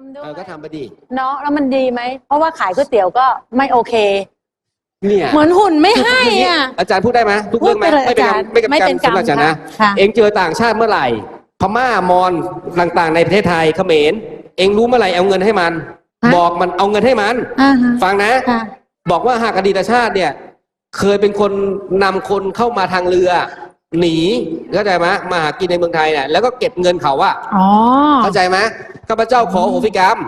ทำด้วเอยอก็ทำไปดิเนาะแล้วมันดีไหม เพราะว่าขายก๋วยเตี๋ยวก็ไม่โอเค เนี่ยเหมือนหุ่นไม่ให้อะ อาจารย์พูดได้ไหมทุกเรื่องไหมพูดไปเลยไม่เป็นกรรมอาจารย์ไม่เป็นไม่กรรเป็มนกรรมสำหรับอาจารย์นะ ค่ะ เองเจอต่างชาติเมื่อไหร่ พม่ามอญต่างๆ ในประเทศไทยเขมรเองรู้เมื่อไหร่เอาเงินให้มัน ฮะ บอกมันเอาเงินให้มัน อ่าฮะฟังนะ ค่ะ บอกว่าหากอดีตชาติเนี่ย เคยเป็นคนนำคนเข้ามาทางเรือ หนีเข้าใจไหมมาหากินในเมืองไทยเนี่ยแล้วก็เก็บเงินเขาอะอ๋อ เข้าใจไหม ข้าพเจ้าขอโหฟิกรรม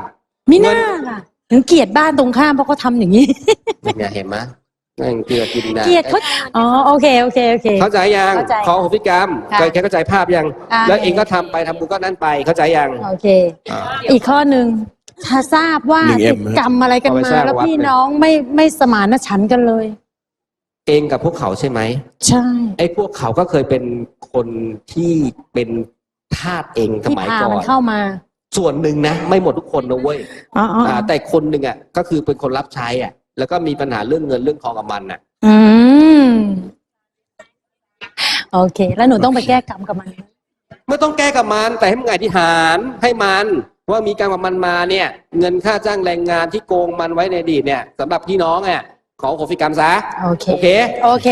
มิน่าล่ะถึงเกลียดบ้านตรงข้ามเพราะเขาทำอย่างนี้ เนี่ยเห็นไหมนั่งเกลือกินนะเกลียดเขาอ๋อโอเคโอเคโอเค เข้าใจยังเข้าใจขอโหฟิกรรมค่ะเคยแค่เข้าใจภาพยัง อ่า แล้วเองก็ทำไปทำบุญก็นั่นไปเข้าใจยัง โอเคอ่าอีกข้อหนึ่งถ้าทราบว่าหนึ่ง M ติดกรรมอะไรกันเอาไปมาสร้างแล้ววัด พี่เลยน้องไม่ไม่สมานฉันท์กันเลย เองกับพวกเขาใช่ไหมใช่ ไอ้พวกเขาก็เคยเป็นคนที่เป็นทาสเองสที่มัยพาก่อมันนเข้ามา ส่วนหนึ่งนะ ไม่หมดทุกคนนะเว้ยอ๋ออ๋ออ่าแต่คนหนึ่งอะก็คือเป็นคนรับใช้อะ แล้วก็มีปัญหาเรื่องเงินเรื่องทองกับมันอะ อืมโอเค แล้วหนูต้องไปแก้กรรมกับมันไม่ต้องแก้กับมันแต่ให้มึงอธิษฐานให้มัน ว่ามีการกับมันมาเนี่ย เงินค่าจ้างแรงงานที่โกงมันไว้ในอดีตเนี่ยสำหรับพี่น้องอะขอโหฟิกรรมซะ โอเค โอเค โอเค